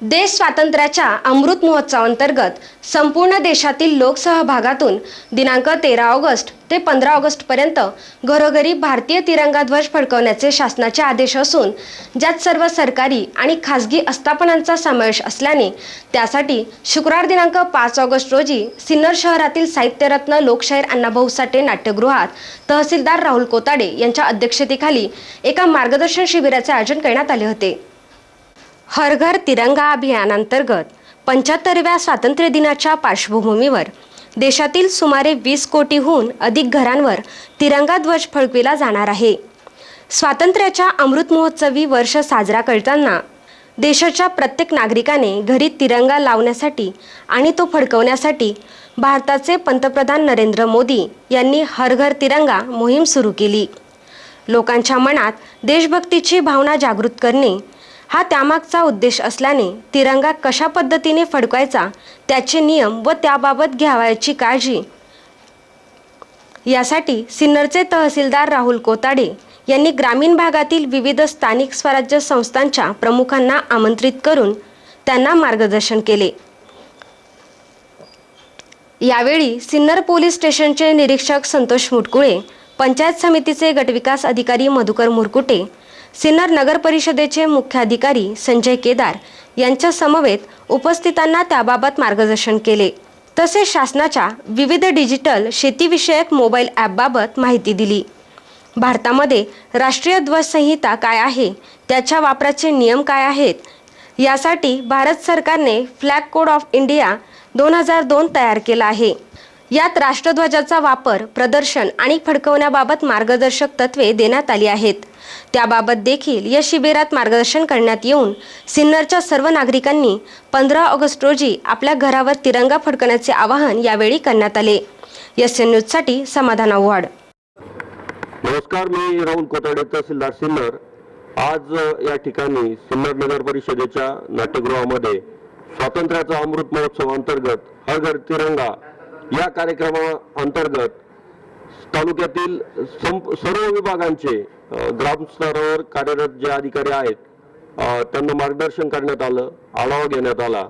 देश स्वातंत्र्याच्या अमृत महोत्सवांतर्गत संपूर्ण देशातील लोकसहभागातून दिनांक तेरा ऑगस्ट ते पंधरा ऑगस्टपर्यंत घरोघरी भारतीय तिरंगा ध्वज फडकवण्याचे शासनाचे आदेश असून ज्यात सर्व सरकारी आणि खासगी आस्थापनांचा समावेश असल्याने त्यासाठी शुक्रवार दिनांक पाच ऑगस्ट रोजी सिन्नर शहरातील साहित्यरत्न लोकशाहीर अण्णाभाऊ साठे नाट्यगृहात तहसीलदार राहुल कोताडे यांच्या अध्यक्षतेखाली एका मार्गदर्शन शिबिराचे आयोजन करण्यात आले होते. हर घर तिरंगा अभियानांतर्गत पंच्याहत्तरव्या स्वातंत्र्य दिनाच्या पार्श्वभूमीवर देशातील सुमारे वीस कोटीहून अधिक घरांवर तिरंगा ध्वज फडकविला जाणार आहे. स्वातंत्र्याच्या अमृत महोत्सवी वर्ष साजरा करताना देशाच्या प्रत्येक नागरिकाने घरी तिरंगा लावण्यासाठी आणि तो फडकवण्यासाठी भारताचे पंतप्रधान नरेंद्र मोदी यांनी हर घर तिरंगा मोहीम सुरू केली. लोकांच्या मनात देशभक्तीची भावना जागृत करणे हा त्यामागचा उद्देश असल्याने तिरंगा कशा पद्धतीने फडकायचा त्याचे नियम व त्याबाबत घ्यावयाची काळजी. यासाठी सिन्नरचे तहसीलदार राहुल कोताडे यांनी ग्रामीण भागातील विविध स्थानिक स्वराज्य संस्थांच्या प्रमुखांना आमंत्रित करून त्यांना मार्गदर्शन केले. यावेळी सिन्नर पोलीस स्टेशनचे निरीक्षक संतोष मुटकुळे पंचायत समितीचे गटविकास अधिकारी मधुकर मुरकुटे सिन्नर नगर परिषदेचे मुख्याधिकारी संजय केदार यांच्या समवेत उपस्थितांना त्याबाबत मार्गदर्शन केले. तसेच शासनाच्या विविध डिजिटल शेतीविषयक मोबाईल ॲपबाबत माहिती दिली. भारतामध्ये राष्ट्रीय ध्वजसंहिता काय आहे? त्याच्या वापराचे नियम काय आहेत? यासाठी भारत सरकारने फ्लॅग कोड ऑफ इंडिया दोन हजार दोन तयार केला आहे. यात राष्ट्रध्वजाचा वापर प्रदर्शन आणि फडकवण्याबाबत मार्गदर्शक तत्वे देण्यात आली आहेत. त्याबाबत देखील या शिबिरात मार्गदर्शन करण्यात येऊन सिन्नरच्या सर्व नागरिकांनी पंधरा ऑगस्ट रोजी आपल्या घरावर तिरंगा फडकण्याचे आवाहन यावेळी करण्यात आले. एस एन न्यूजसाठी समाधान आव्हाड. नमस्कार मी राहुल कोताडे तहसीलदार सिन्नर. आज या ठिकाणी सिन्नर नगर परिषदेच्या नाट्यगृहामध्ये स्वातंत्र्याचा अमृत महोत्सव अंतर्गत हर घर तिरंगा या कार्यक्रमा अंतर्गत तालुक्यातील संप सर्व विभागांचे ग्रामस्तरावर कार्यरत जे अधिकारी आहेत त्यांना मार्गदर्शन करण्यात आलं आढावा घेण्यात आला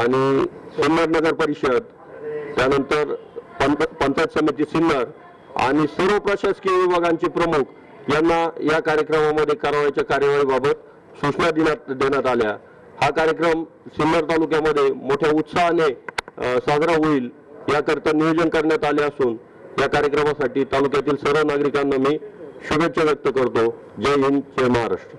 आणि सिन्नर नगर परिषद त्यानंतर पंच पंचायत समिती सिन्नर आणि सर्व प्रशासकीय विभागांचे प्रमुख यांना या कार्यक्रमामध्ये कारवाईच्या कार्यवाहीबाबत सूचना देण्यात देण्यात आल्या. हा कार्यक्रम सिन्नर तालुक्यामध्ये मोठ्या उत्साहाने साजरा होईल. याकरता नियोजन करण्यात आले असून या कार्यक्रमासाठी तालुक्यातील सर्व नागरिकांना मी शुभेच्छा व्यक्त करतो. जय हिंद जय महाराष्ट्र.